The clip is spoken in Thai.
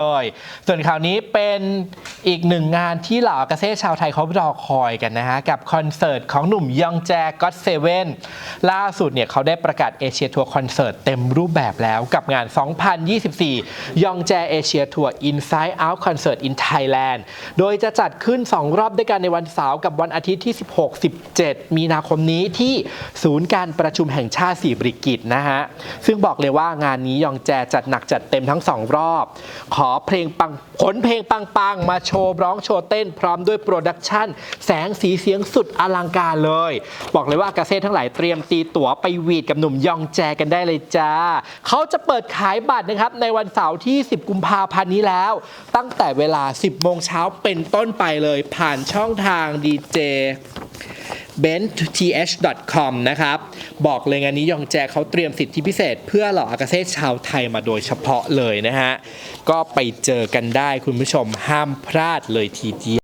เลยส่วนข่าวนี้เป็น อีกหนึ่งงานที่เหล่าอากาเซ่ชาวไทยเขารอคอยกันนะฮะ กับคอนเสิร์ตของหนุ่มยองแจก็อตเซเว่นล่าสุดเนี่ยเขาได้ประกาศเอเชียทัวร์คอนเสิร์ตเต็มรูปแบบแล้วกับงาน 2024 ยองแจเอเชียทัวร์ Inside Out Concert in Thailand โดยจะจัดขึ้น 2 รอบด้วยกันในวันเสาร์กับวันอาทิตย์ที่ 16-17 มีนาคมนี้ที่ศูนย์การประชุมแห่งชาติสีบริกิตนะฮะ ซึ่งบอกเลยว่างานนี้ยองแจจัดหนักจัดเต็มทั้ง 2 รอบ ขอเพลงปังขนเพลงปังๆมาโชว์ร้องโชว์เต้นพร้อมด้วยโปรดักชันแสงสีเสียงสุดอลังการเลย บอกเลยว่าอากาเซ่ทั้งหลายเตรียมตีตั๋วไปหวีดกับหนุ่มยองแจกันได้เลยจ้า เขาจะเปิดขายบัตรนะครับในวันเสาร์ที่ 10 กุมภาพันธ์นี้แล้ว ตั้งแต่เวลา 10 โมงเช้าเป็นต้นไปเลยผ่านช่องทางดีเจ b e n t h c o m นะครับ บอกเลยงานนี้ยองแจเขาเตรียมสิทธิพิเศษ เพื่อเหล่าอากาเซ่ชาวไทยมาโดยเฉพาะเลยนะฮะ ก็ไปเจอกันได้คุณผู้ชมห้ามพลาดเลยทีเดียว